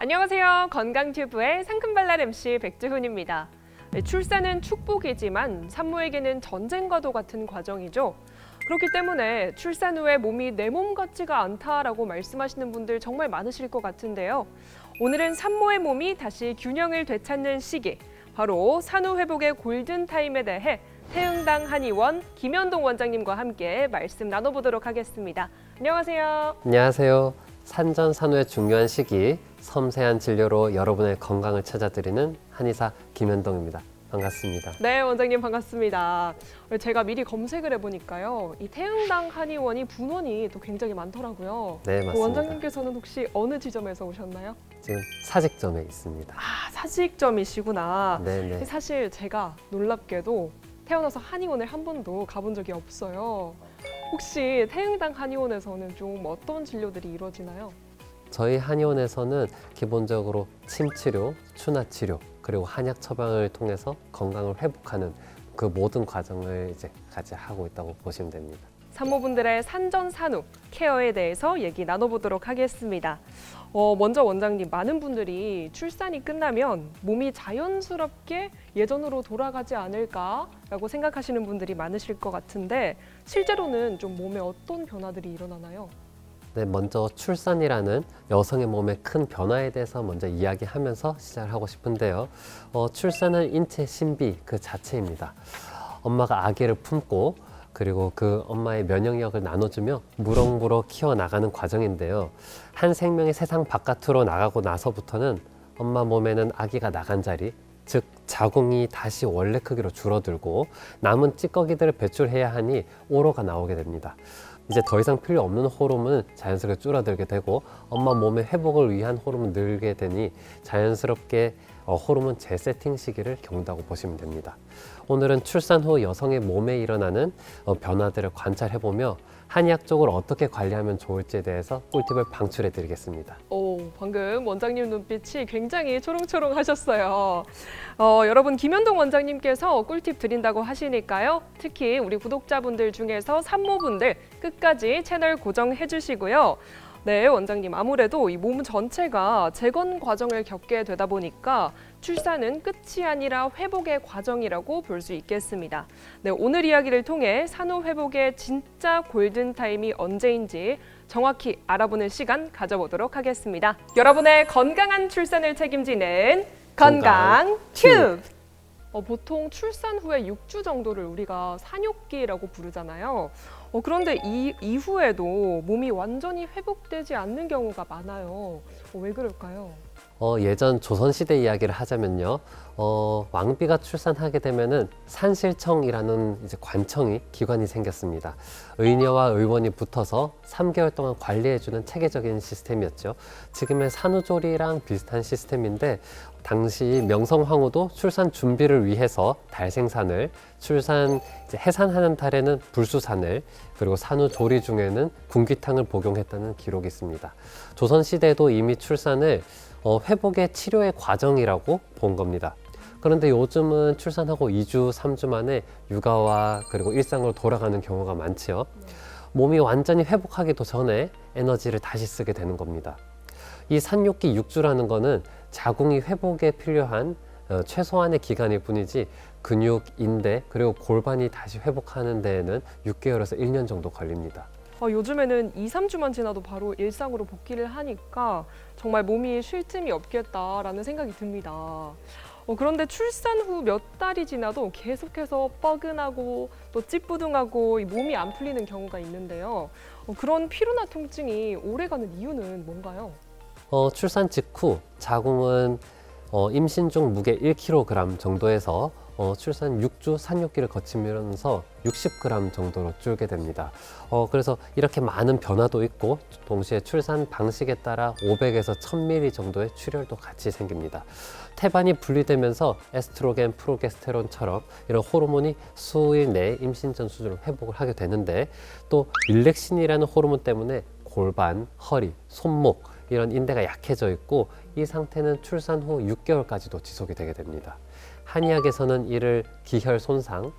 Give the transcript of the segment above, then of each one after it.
안녕하세요. 건강튜브의 상큼발랄 MC 백주훈입니다. 네, 출산은 축복이지만 산모에게는 전쟁과도 같은 과정이죠. 그렇기 때문에 출산 후에 몸이 내 몸 같지가 않다라고 말씀하시는 분들 정말 많으실 것 같은데요. 오늘은 산모의 몸이 다시 균형을 되찾는 시기, 바로 산후 회복의 골든 타임에 대해 태흥당 한의원 김현동 원장님과 함께 말씀 나눠보도록 하겠습니다. 안녕하세요. 안녕하세요. 산전산후의 중요한 시기 섬세한 진료로 여러분의 건강을 찾아드리는 한의사 김현동입니다. 반갑습니다. 네, 원장님 반갑습니다. 제가 미리 검색을 해보니까요, 이 태흥당 한의원이 분원이 또 굉장히 많더라고요. 네, 그 맞습니다. 원장님께서는 혹시 어느 지점에서 오셨나요? 지금 사직점에 있습니다. 아, 사직점이시구나. 네, 네. 사실 제가 놀랍게도 태어나서 한의원을 한 번도 가본 적이 없어요. 혹시 태흥당 한의원에서는 좀 어떤 진료들이 이루어지나요? 저희 한의원에서는 기본적으로 침 치료, 추나 치료, 그리고 한약 처방을 통해서 건강을 회복하는 그 모든 과정을 이제 같이 하고 있다고 보시면 됩니다. 산모분들의 산전산후 케어에 대해서 얘기 나눠보도록 하겠습니다. 어, 먼저 원장님, 많은 분들이 출산이 끝나면 몸이 자연스럽게 예전으로 돌아가지 않을까라고 생각하시는 분들이 많으실 것 같은데 실제로는 좀 몸에 어떤 변화들이 일어나나요? 네, 먼저 출산이라는 여성의 몸의 큰 변화에 대해서 먼저 이야기하면서 시작을 하고 싶은데요. 어, 출산은 인체 신비 그 자체입니다. 엄마가 아기를 품고 그리고 그 엄마의 면역력을 나눠주며 무럭무럭 키워나가는 과정인데요. 한 생명이 세상 바깥으로 나가고 나서부터는 엄마 몸에는 아기가 나간 자리, 즉 자궁이 다시 원래 크기로 줄어들고 남은 찌꺼기들을 배출해야 하니 오로가 나오게 됩니다. 이제 더 이상 필요 없는 호르몬은 자연스럽게 줄어들게 되고 엄마 몸의 회복을 위한 호르몬 늘게 되니 자연스럽게 어, 호르몬 재세팅 시기를 겪는다고 보시면 됩니다. 오늘은 출산 후 여성의 몸에 일어나는 어, 변화들을 관찰해 보며 한의학적으로 어떻게 관리하면 좋을지에 대해서 꿀팁을 방출해 드리겠습니다. 오, 방금 원장님 눈빛이 굉장히 초롱초롱 하셨어요. 어, 여러분, 김현동 원장님께서 꿀팁 드린다고 하시니까요. 특히 우리 구독자분들 중에서 산모분들 끝까지 채널 고정해 주시고요. 네, 원장님. 아무래도 이 몸 전체가 재건 과정을 겪게 되다 보니까 출산은 끝이 아니라 회복의 과정이라고 볼 수 있겠습니다. 네, 오늘 이야기를 통해 산후 회복의 진짜 골든 타임이 언제인지 정확히 알아보는 시간 가져보도록 하겠습니다. 여러분의 건강한 출산을 책임지는 건강 튜브. 어, 보통 출산 후에 6주 정도를 우리가 산욕기라고 부르잖아요. 어, 그런데 이 이후에도 몸이 완전히 회복되지 않는 경우가 많아요. 어, 왜 그럴까요? 어, 예전 조선시대 이야기를 하자면요. 어, 왕비가 출산하게 되면은 산실청이라는 이제 관청이 기관이 생겼습니다. 의녀와 의원이 붙어서 3개월 동안 관리해주는 체계적인 시스템이었죠. 지금의 산후조리랑 비슷한 시스템인데 당시 명성황후도 출산 준비를 위해서 달 생산을 출산 해산하는 달에는 불수산을 그리고 산후조리 중에는 군기탕을 복용했다는 기록이 있습니다. 조선시대도 이미 출산을 어, 회복의 치료의 과정이라고 본 겁니다. 그런데 요즘은 출산하고 2주, 3주 만에 육아와 그리고 일상으로 돌아가는 경우가 많지요. 몸이 완전히 회복하기도 전에 에너지를 다시 쓰게 되는 겁니다. 이 산욕기 6주라는 거는 자궁이 회복에 필요한 어, 최소한의 기간일 뿐이지 근육, 인대, 그리고 골반이 다시 회복하는 데에는 6개월에서 1년 정도 걸립니다. 아, 요즘에는 2, 3주만 지나도 바로 일상으로 복귀를 하니까 정말 몸이 쉴 틈이 없겠다라는 생각이 듭니다. 어, 그런데 출산 후 몇 달이 지나도 계속해서 뻐근하고 또 찌뿌둥하고 이 몸이 안 풀리는 경우가 있는데요. 어, 그런 피로나 통증이 오래가는 이유는 뭔가요? 어, 출산 직후 자궁은 어, 임신 중 무게 1kg 정도에서 어, 출산 6주 산욕기를 거치면서 60g 정도로 줄게 됩니다. 어, 그래서 이렇게 많은 변화도 있고 동시에 출산 방식에 따라 500에서 1000ml 정도의 출혈도 같이 생깁니다. 태반이 분리되면서 에스트로겐, 프로게스테론처럼 이런 호르몬이 수일 내에 임신 전 수준으로 회복을 하게 되는데 또 일렉신이라는 호르몬 때문에 골반, 허리, 손목 이런 인대가 약해져 있고 이 상태는 출산 후 6개월까지도 지속이 되게 됩니다. 한의학에서는 이를 기혈 손상,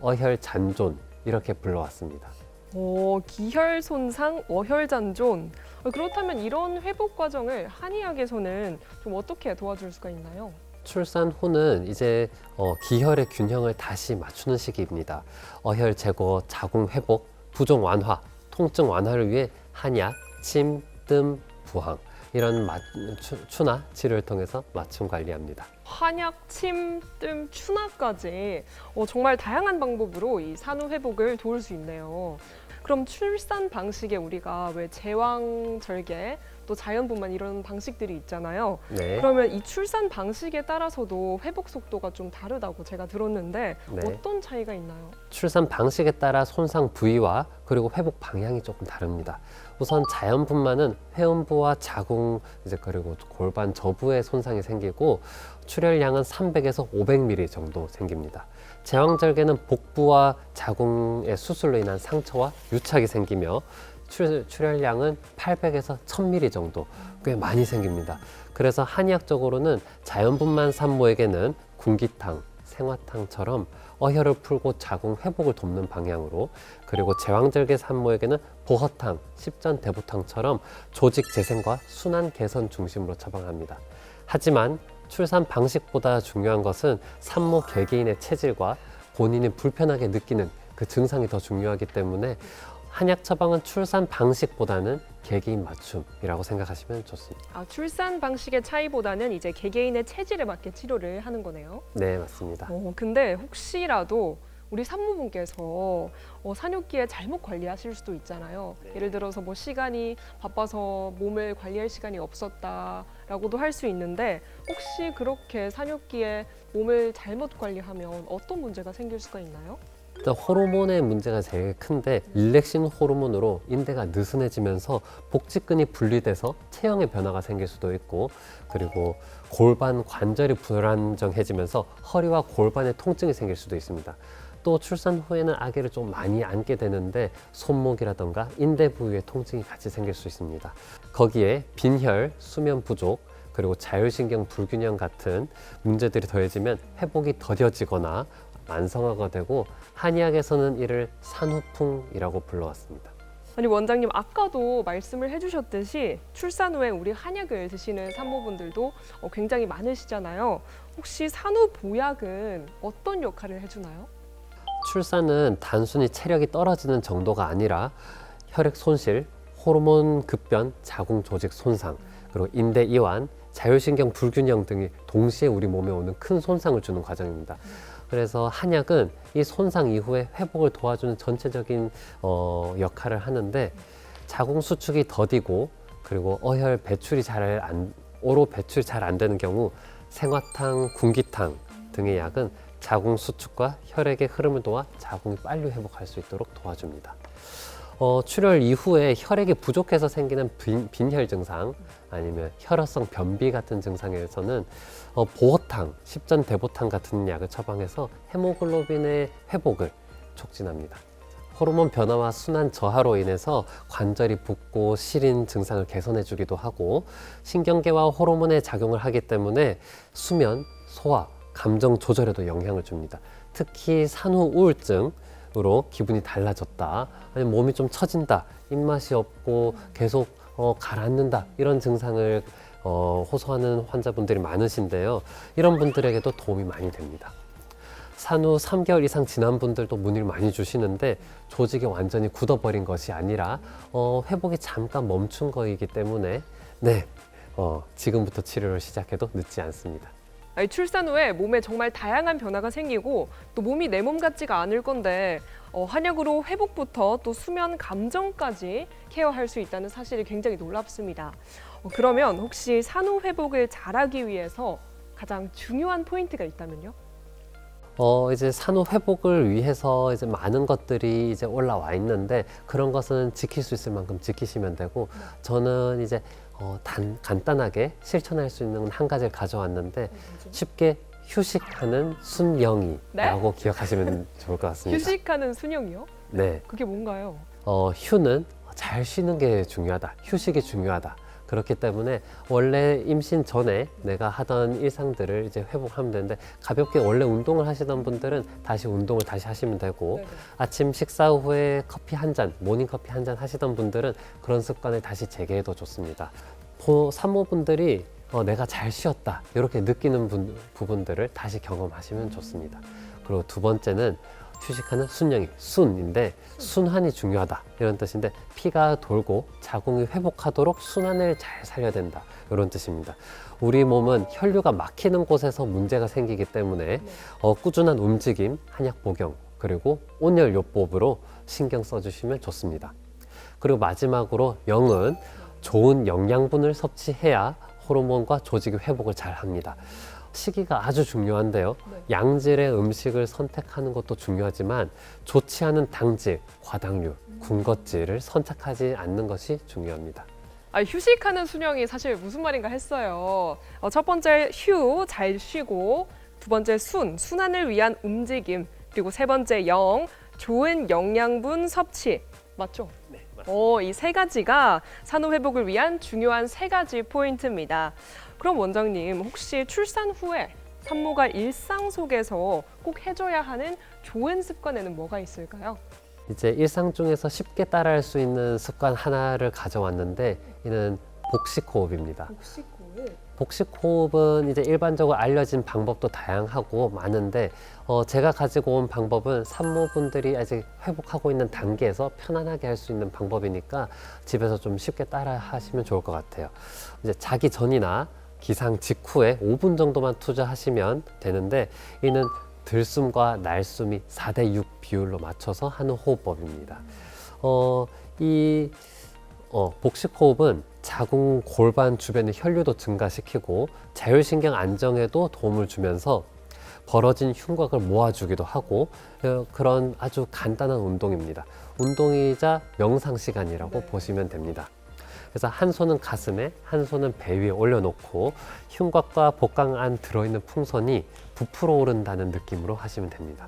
어혈 잔존 이렇게 불러왔습니다. 오, 기혈 손상, 어혈 잔존. 어, 그렇다면 이런 회복 과정을 한의학에서는 좀 어떻게 도와줄 수가 있나요? 출산 후는 이제 어, 기혈의 균형을 다시 맞추는 시기입니다. 어혈 제거, 자궁 회복, 부종 완화, 통증 완화를 위해 한약, 침, 뜸, 부항 이런 맞, 추, 추나 치료를 통해서 맞춤 관리합니다. 한약, 침, 뜸, 추나까지 어, 정말 다양한 방법으로 이 산후 회복을 도울 수 있네요. 그럼 출산 방식에 우리가 왜 제왕 절개 또 자연분만 이런 방식들이 있잖아요. 네. 그러면 이 출산 방식에 따라서도 회복 속도가 좀 다르다고 제가 들었는데 네. 어떤 차이가 있나요? 출산 방식에 따라 손상 부위와 그리고 회복 방향이 조금 다릅니다. 우선 자연분만은 회음부와 자궁 이제 그리고 골반 저부에 손상이 생기고 출혈량은 300에서 500ml 정도 생깁니다. 제왕절개는 복부와 자궁의 수술로 인한 상처와 유착이 생기며 출, 출혈량은 800에서 1000ml 정도 꽤 많이 생깁니다. 그래서 한의학적으로는 자연분만 산모에게는 군기탕, 생화탕처럼 어혈을 풀고 자궁 회복을 돕는 방향으로 그리고 제왕절개 산모에게는 보허탕, 십전대보탕처럼 조직 재생과 순환 개선 중심으로 처방합니다. 하지만 출산 방식보다 중요한 것은 산모 개개인의 체질과 본인이 불편하게 느끼는 그 증상이 더 중요하기 때문에 한약 처방은 출산 방식보다는 개개인 맞춤이라고 생각하시면 좋습니다. 아, 출산 방식의 차이보다는 이제 개개인의 체질에 맞게 치료를 하는 거네요. 네, 맞습니다. 어, 근데 혹시라도 우리 산모분께서 어, 산후기에 잘못 관리하실 수도 있잖아요. 네. 예를 들어서 뭐 시간이 바빠서 몸을 관리할 시간이 없었다라고도 할 수 있는데 혹시 그렇게 산후기에 몸을 잘못 관리하면 어떤 문제가 생길 수가 있나요? 일단 호르몬의 문제가 제일 큰데 릴렉신 호르몬으로 인대가 느슨해지면서 복직근이 분리돼서 체형의 변화가 생길 수도 있고 그리고 골반 관절이 불안정해지면서 허리와 골반에 통증이 생길 수도 있습니다. 또 출산 후에는 아기를 좀 많이 안게 되는데 손목이라던가 인대 부위에 통증이 같이 생길 수 있습니다. 거기에 빈혈, 수면 부족, 그리고 자율신경 불균형 같은 문제들이 더해지면 회복이 더뎌지거나 만성화가 되고 한의학에서는 이를 산후풍이라고 불러왔습니다. 아니 원장님 아까도 말씀을 해주셨듯이 출산 후에 우리 한약을 드시는 산모분들도 어, 굉장히 많으시잖아요. 혹시 산후 보약은 어떤 역할을 해주나요? 출산은 단순히 체력이 떨어지는 정도가 아니라 혈액 손실, 호르몬 급변, 자궁 조직 손상, 그리고 인대 이완, 자율신경 불균형 등이 동시에 우리 몸에 오는 큰 손상을 주는 과정입니다. 그래서 한약은 이 손상 이후에 회복을 도와주는 전체적인 어, 역할을 하는데 자궁 수축이 더디고 그리고 어혈 배출이 잘 안, 오로 배출이 잘안 되는 경우 생화탕, 군기탕 등의 약은 자궁 수축과 혈액의 흐름을 도와 자궁이 빨리 회복할 수 있도록 도와줍니다. 어, 출혈 이후에 혈액이 부족해서 생기는 빈, 빈혈 증상 아니면 혈어성 변비 같은 증상에서는 어, 보호탕, 십전 대보탕 같은 약을 처방해서 헤모글로빈의 회복을 촉진합니다. 호르몬 변화와 순환 저하로 인해서 관절이 붓고 시린 증상을 개선해 주기도 하고 신경계와 호르몬의 작용을 하기 때문에 수면, 소화, 감정 조절에도 영향을 줍니다. 특히 산후 우울증으로 기분이 달라졌다, 아니면 몸이 좀 처진다, 입맛이 없고 계속 어, 가라앉는다 이런 증상을 어, 호소하는 환자분들이 많으신데요. 이런 분들에게도 도움이 많이 됩니다. 산후 3개월 이상 지난 분들도 문의를 많이 주시는데 조직이 완전히 굳어버린 것이 아니라 어, 회복이 잠깐 멈춘 거이기 때문에 네 어, 지금부터 치료를 시작해도 늦지 않습니다. 출산 후에 몸에 정말 다양한 변화가 생기고 또 몸이 내 몸 같지가 않을 건데 어, 한약으로 회복부터 또 수면 감정까지 케어할 수 있다는 사실이 굉장히 놀랍습니다. 어, 그러면 혹시 산후 회복을 잘하기 위해서 가장 중요한 포인트가 있다면요? 어, 이제 산후 회복을 위해서 이제 많은 것들이 이제 올라와 있는데 그런 것은 지킬 수 있을 만큼 지키시면 되고 저는 이제 어, 단, 간단하게 실천할 수 있는 한 가지를 가져왔는데 쉽게 휴식하는 순영이라고 기억하시면 좋을 것 같습니다. 휴식하는 순영이요? 네. 그게 뭔가요? 어, 휴는 잘 쉬는 게 중요하다. 휴식이 중요하다. 그렇기 때문에 원래 임신 전에 내가 하던 일상들을 이제 회복하면 되는데 가볍게 원래 운동을 하시던 분들은 다시 운동을 다시 하시면 되고 네네. 아침 식사 후에 커피 한 잔, 모닝 커피 한 잔 하시던 분들은 그런 습관을 다시 재개해도 좋습니다. 보- 산모분들이 어, 내가 잘 쉬었다 이렇게 느끼는 분- 부분들을 다시 경험하시면 좋습니다. 그리고 두 번째는 휴식하는 순영이 순인데 순환이 중요하다 이런 뜻인데 피가 돌고 자궁이 회복하도록 순환을 잘 살려야 된다 이런 뜻입니다. 우리 몸은 혈류가 막히는 곳에서 문제가 생기기 때문에 어, 꾸준한 움직임, 한약 복용 그리고 온열 요법으로 신경 써주시면 좋습니다. 그리고 마지막으로 영은 좋은 영양분을 섭취해야 호르몬과 조직의 회복을 잘 합니다. 시기가 아주 중요한데요. 네. 양질의 음식을 선택하는 것도 중요하지만 좋지 않은 당질, 과당류, 군것질을 선택하지 않는 것이 중요합니다. 아, 휴식하는 수령이 사실 무슨 말인가 했어요. 어, 첫 번째 휴, 잘 쉬고 두 번째 순, 순환을 위한 움직임 그리고 세 번째 영, 좋은 영양분 섭취 맞죠? 네, 어, 이세 가지가 산후 회복을 위한 중요한 세 가지 포인트입니다. 그럼 원장님 혹시 출산 후에 산모가 일상 속에서 꼭 해줘야 하는 좋은 습관에는 뭐가 있을까요? 이제 일상 중에서 쉽게 따라할 수 있는 습관 하나를 가져왔는데 이는 복식 호흡입니다. 복식 호흡. 복식 호흡은 이제 일반적으로 알려진 방법도 다양하고 많은데 어, 제가 가지고 온 방법은 산모분들이 아직 회복하고 있는 단계에서 편안하게 할 수 있는 방법이니까 집에서 좀 쉽게 따라 하시면 좋을 것 같아요. 이제 자기 전이나 기상 직후에 5분 정도만 투자하시면 되는데 이는 들숨과 날숨이 4대 6 비율로 맞춰서 하는 호흡법입니다. 어, 이 어, 복식 호흡은 자궁 골반 주변의 혈류도 증가시키고 자율신경 안정에도 도움을 주면서 벌어진 흉곽을 모아주기도 하고 어, 그런 아주 간단한 운동입니다. 운동이자 명상 시간이라고 네. 보시면 됩니다. 그래서 한 손은 가슴에, 한 손은 배 위에 올려놓고 흉곽과 복강 안 들어있는 풍선이 부풀어 오른다는 느낌으로 하시면 됩니다.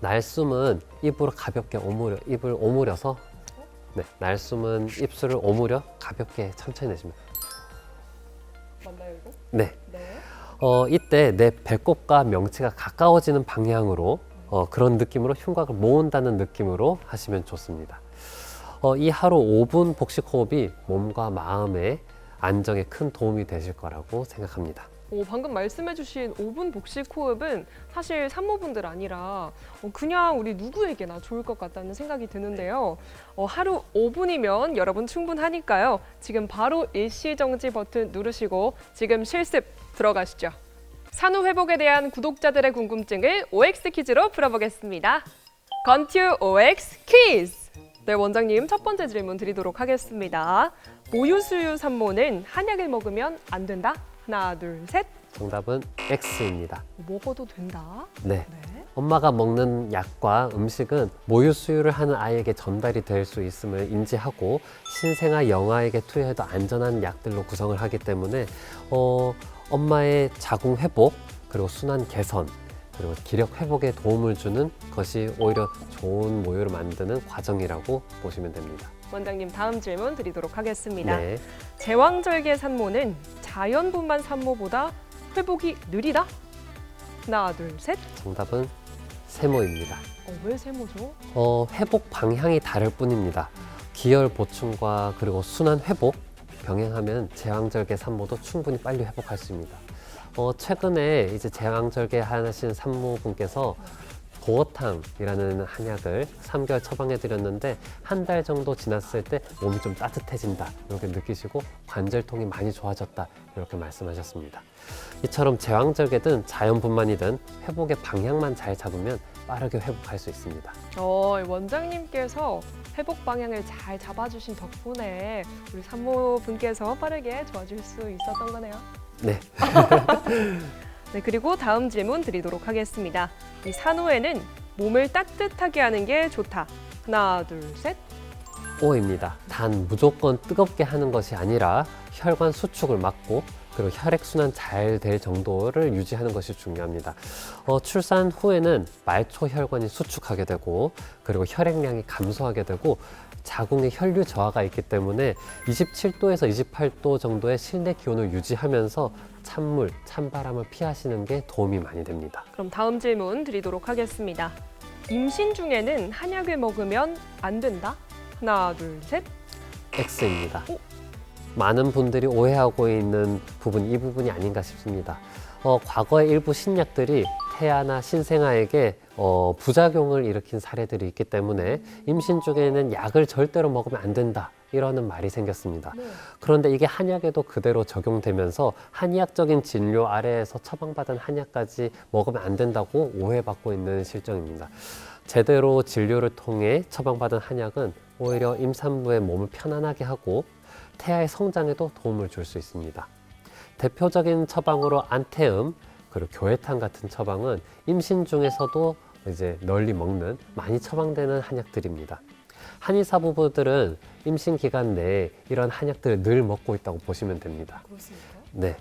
날숨은 입으로 가볍게 오므려 입을 오므려서 네, 날숨은 입술을 오므려 가볍게 천천히 내시면 맞나요 이거? 네. 네. 어, 이때 내 배꼽과 명치가 가까워지는 방향으로 어, 그런 느낌으로 흉곽을 모은다는 느낌으로 하시면 좋습니다. 어, 이 하루 5분 복식 호흡이 몸과 마음의 안정에 큰 도움이 되실 거라고 생각합니다. 오, 방금 말씀해주신 5분 복식 호흡은 사실 산모분들 아니라 어, 그냥 우리 누구에게나 좋을 것 같다는 생각이 드는데요. 어, 하루 5분이면 여러분 충분하니까요. 지금 바로 일시정지 버튼 누르시고 지금 실습 들어가시죠. 산후 회복에 대한 구독자들의 궁금증을 OX 퀴즈로 풀어보겠습니다. 건튜 OX 퀴즈! 네, 원장님 첫 번째 질문 드리도록 하겠습니다. 모유수유 산모는 한약을 먹으면 안 된다? 하나, 둘, 셋. 정답은 X입니다. 먹어도 된다. 네. 네. 엄마가 먹는 약과 음식은 모유 수유를 하는 아이에게 전달이 될 수 있음을 인지하고 신생아 영아에게 투여해도 안전한 약들로 구성을 하기 때문에 어, 엄마의 자궁 회복 그리고 순환 개선 그리고 기력 회복에 도움을 주는 것이 오히려 좋은 모유를 만드는 과정이라고 보시면 됩니다. 원장님 다음 질문 드리도록 하겠습니다. 네. 제왕절개 산모는 자연분만 산모보다 회복이 느리다? 하나, 둘, 셋. 정답은 세모입니다. 어, 왜 세모죠? 어, 회복 방향이 다를 뿐입니다. 기혈 보충과 그리고 순환 회복 병행하면 제왕절개 산모도 충분히 빨리 회복할 수 있습니다. 어, 최근에 이제 제왕절개 하신 산모분께서 보어탕이라는 한약을 3개월 처방해 드렸는데 한 달 정도 지났을 때 몸이 좀 따뜻해진다 이렇게 느끼시고 관절통이 많이 좋아졌다 이렇게 말씀하셨습니다. 이처럼 제왕절개든 자연분만이든 회복의 방향만 잘 잡으면 빠르게 회복할 수 있습니다. 어, 원장님께서 회복 방향을 잘 잡아주신 덕분에 우리 산모분께서 빠르게 좋아질 수 있었던 거네요. 네, 네, 그리고 다음 질문 드리도록 하겠습니다. 이 산후에는 몸을 따뜻하게 하는 게 좋다. 하나, 둘, 셋. O입니다. 단 무조건 뜨겁게 하는 것이 아니라 혈관 수축을 막고 그리고 혈액순환 잘 될 정도를 유지하는 것이 중요합니다. 어, 출산 후에는 말초 혈관이 수축하게 되고 그리고 혈액량이 감소하게 되고 자궁의 혈류 저하가 있기 때문에 27도에서 28도 정도의 실내 기온을 유지하면서 찬물, 찬바람을 피하시는 게 도움이 많이 됩니다. 그럼 다음 질문 드리도록 하겠습니다. 임신 중에는 한약을 먹으면 안 된다? 하나, 둘, 셋. X입니다. 오. 많은 분들이 오해하고 있는 부분 이 부분이 아닌가 싶습니다. 어, 과거의 일부 신약들이 태아나 신생아에게 어, 부작용을 일으킨 사례들이 있기 때문에 임신 중에는 약을 절대로 먹으면 안 된다. 이러는 말이 생겼습니다. 그런데 이게 한약에도 그대로 적용되면서 한의학적인 진료 아래에서 처방받은 한약까지 먹으면 안 된다고 오해받고 있는 실정입니다. 제대로 진료를 통해 처방받은 한약은 오히려 임산부의 몸을 편안하게 하고 태아의 성장에도 도움을 줄 수 있습니다. 대표적인 처방으로 안태음 그리고 교회탕 같은 처방은 임신 중에서도 이제 널리 먹는 많이 처방되는 한약들입니다. 한의사 부부들은 임신 기간 내에 이런 한약들을 늘 먹고 있다고 보시면 됩니다. 네.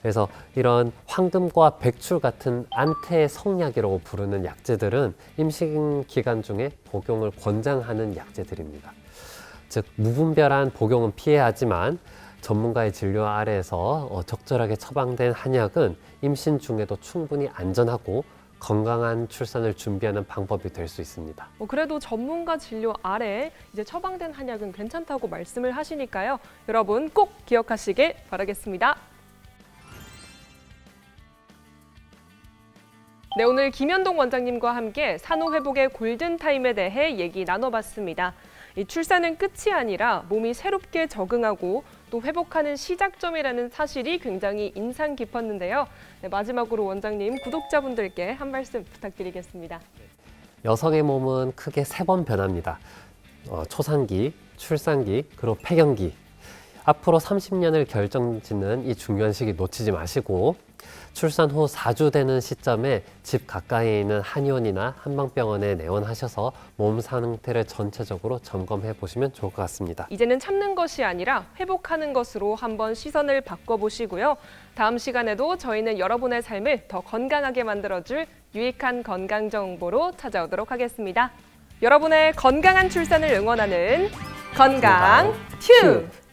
그래서 이런 황금과 백출 같은 안태의 성약이라고 부르는 약재들은 임신 기간 중에 복용을 권장하는 약재들입니다. 즉 무분별한 복용은 피해야 하지만 전문가의 진료 아래에서 어, 적절하게 처방된 한약은 임신 중에도 충분히 안전하고 건강한 출산을 준비하는 방법이 될 수 있습니다. 뭐 그래도 전문가 진료 아래 이제 처방된 한약은 괜찮다고 말씀을 하시니까요. 여러분 꼭 기억하시길 바라겠습니다. 네, 오늘 김현동 원장님과 함께 산후 회복의 골든 타임에 대해 얘기 나눠봤습니다. 이 출산은 끝이 아니라 몸이 새롭게 적응하고 또 회복하는 시작점이라는 사실이 굉장히 인상 깊었는데요. 네, 마지막으로 원장님 구독자분들께 한 말씀 부탁드리겠습니다. 여성의 몸은 크게 세 번 변합니다. 어, 초산기, 출산기, 그리고 폐경기. 앞으로 30년을 결정짓는 이 중요한 시기 놓치지 마시고 출산 후 4주 되는 시점에 집 가까이에 있는 한의원이나 한방병원에 내원하셔서 몸 상태를 전체적으로 점검해 보시면 좋을 것 같습니다. 이제는 참는 것이 아니라 회복하는 것으로 한번 시선을 바꿔보시고요. 다음 시간에도 저희는 여러분의 삶을 더 건강하게 만들어줄 유익한 건강 정보로 찾아오도록 하겠습니다. 여러분의 건강한 출산을 응원하는 건강 튜브!